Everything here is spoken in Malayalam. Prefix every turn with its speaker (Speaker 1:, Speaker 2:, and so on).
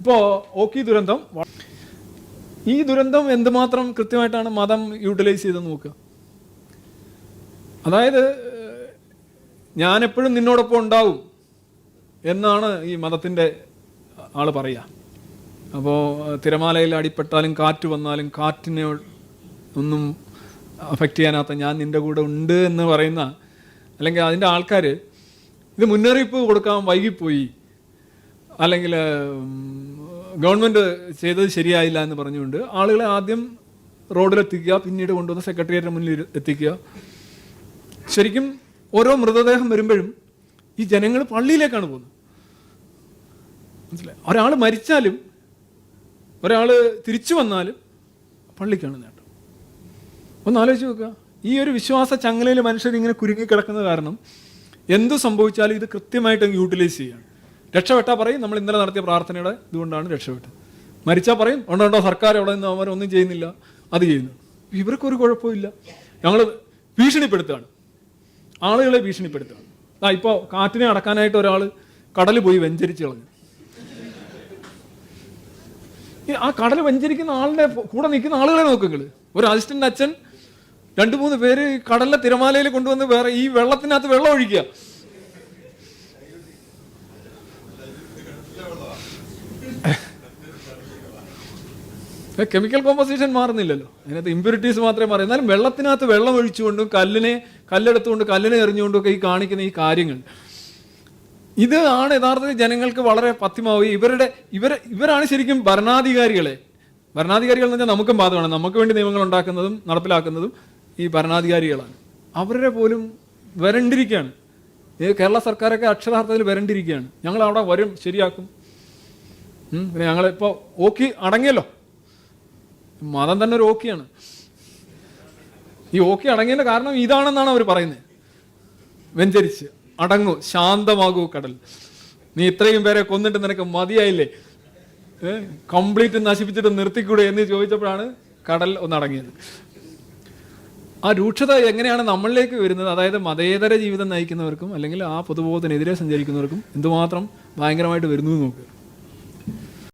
Speaker 1: ഇപ്പോൾ ഓക്കി ദുരന്തം ഈ ദുരന്തം എന്തുമാത്രം കൃത്യമായിട്ടാണ് മതം യൂട്ടിലൈസ് ചെയ്ത് നോക്കുക. അതായത് ഞാനെപ്പോഴും നിന്നോടൊപ്പം ഉണ്ടാവും എന്നാണ് ഈ മതത്തിന്റെ ആൾ പറയുക. അപ്പോൾ തിരമാലയിൽ അടിപ്പെട്ടാലും കാറ്റ് വന്നാലും കാറ്റിനെ ഒന്നും അഫക്റ്റ് ചെയ്യാനാത്ത ഞാൻ നിന്റെ കൂടെ ഉണ്ട് എന്ന് പറയുന്ന അല്ലെങ്കിൽ അതിന്റെ ആൾക്കാർ ഇത് മുന്നറിയിപ്പ് കൊടുക്കാൻ വൈകിപ്പോയി അല്ലെങ്കിൽ ഗവൺമെന്റ് ചെയ്തത് ശരിയായില്ല എന്ന് പറഞ്ഞുകൊണ്ട് ആളുകളെ ആദ്യം റോഡിലെത്തിക്കുക പിന്നീട് കൊണ്ടുവന്ന് സെക്രട്ടേറിയറ്റിന് മുന്നിൽ എത്തിക്കുക. ശരിക്കും ഓരോ മൃതദേഹം വരുമ്പോഴും ഈ ജനങ്ങൾ പള്ളിയിലേക്കാണ് പോകുന്നത്. മനസ്സിലായി? ഒരാൾ മരിച്ചാലും ഒരാൾ തിരിച്ചു വന്നാലും പള്ളിക്കാണ് നേട്ടം. ഒന്ന് ആലോചിച്ച് നോക്കുക. ഈ ഒരു വിശ്വാസ ചങ്ങലയിൽ മനുഷ്യർ ഇങ്ങനെ കുരുങ്ങി കിടക്കുന്നത് കാരണം എന്ത് സംഭവിച്ചാലും ഇത് കൃത്യമായിട്ട് യൂട്ടിലൈസ് ചെയ്യാണ് രക്ഷപ്പെട്ടാൽ പറയും. നമ്മൾ ഇന്നലെ നടത്തിയ പ്രാർത്ഥനയുടെ ഇതുകൊണ്ടാണ് രക്ഷപ്പെട്ടത്. മരിച്ചാൽ പറയും ഉണ്ടോ സർക്കാർ അവിടെ നിന്ന് ഒന്നും ചെയ്യുന്നില്ല. അത് ചെയ്യുന്നു. ഇവർക്കൊരു കുഴപ്പമില്ല ഞങ്ങൾ ഭീഷണിപ്പെടുത്തുകയാണ്. ആളുകളെ ഭീഷണിപ്പെടുത്തുകയാണ്. ആ ഇപ്പോൾ കാറ്റിനെ അടക്കാനായിട്ട് ഒരാൾ കടൽ പോയി വെഞ്ചരിച്ച് കളഞ്ഞു. ആ കടൽ വഞ്ചരിക്കുന്ന ആളുടെ കൂടെ നിൽക്കുന്ന ആളുകളെ നോക്കുങ്ങൾ ഒരു അസിസ്റ്റന്റ് അച്ഛൻ രണ്ട് മൂന്ന് പേര് കടലിലെ തിരമാലയിൽ കൊണ്ടുവന്ന് വേറെ ഈ വെള്ളത്തിനകത്ത് വെള്ളം ഒഴിക്കുക. കെമിക്കൽ കോമ്പോസിഷൻ മാറുന്നില്ലല്ലോ. അതിനകത്ത് ഇമ്പ്യൂരിറ്റീസ് മാത്രമേ മാറി എന്നാലും വെള്ളത്തിനകത്ത് വെള്ളം ഒഴിച്ചുകൊണ്ടും കല്ലിനെ കല്ലെടുത്തുകൊണ്ട് കല്ലിനെ എറിഞ്ഞുകൊണ്ടും ഒക്കെ ഈ കാണിക്കുന്ന ഈ കാര്യങ്ങൾ. ഇത് ആണ് യഥാർത്ഥത്തിൽ ജനങ്ങൾക്ക് വളരെ പത്യമാവുക ഇവരുടെ ഇവർ ഇവരാണ് ശരിക്കും ഭരണാധികാരികളെ. ഭരണാധികാരികൾ എന്ന് വെച്ചാൽ നമുക്കും ബാധകമാണ്. നമുക്ക് വേണ്ടി നിയമങ്ങൾ ഉണ്ടാക്കുന്നതും നടപ്പിലാക്കുന്നതും ഈ ഭരണാധികാരികളാണ്. അവരുടെ പോലും വരണ്ടിരിക്കുകയാണ്. കേരള സർക്കാരൊക്കെ അക്ഷരാർത്ഥത്തിൽ വരണ്ടിരിക്കുകയാണ്. ഞങ്ങൾ അവിടെ വരും ശരിയാക്കും. പിന്നെ ഞങ്ങളിപ്പോൾ ഓക്കി അടങ്ങിയല്ലോ. മതം തന്നെ ഒരു ഓക്കെയാണ്. ഈ ഓക്കെ അടങ്ങിയതിന്റെ കാരണം ഇതാണെന്നാണ് അവർ പറയുന്നത് വെഞ്ചരിച്ച് അടങ്ങൂ ശാന്തമാകൂ കടൽ. നീ ഇത്രയും പേരെ കൊന്നിട്ട് നിനക്ക് മതിയായില്ലേ? കംപ്ലീറ്റ് നശിപ്പിച്ചിട്ട് നിർത്തിക്കൂടെ എന്ന് ചോദിച്ചപ്പോഴാണ് കടൽ ഒന്നടങ്ങിയത്. ആ രൂക്ഷത എങ്ങനെയാണ് നമ്മളിലേക്ക് വരുന്നത്? അതായത് മതേതര ജീവിതം നയിക്കുന്നവർക്കും അല്ലെങ്കിൽ ആ പൊതുബോധത്തിനെതിരെ സഞ്ചരിക്കുന്നവർക്കും എന്തുമാത്രം ഭയങ്കരമായിട്ട് വരുന്നു നോക്കുക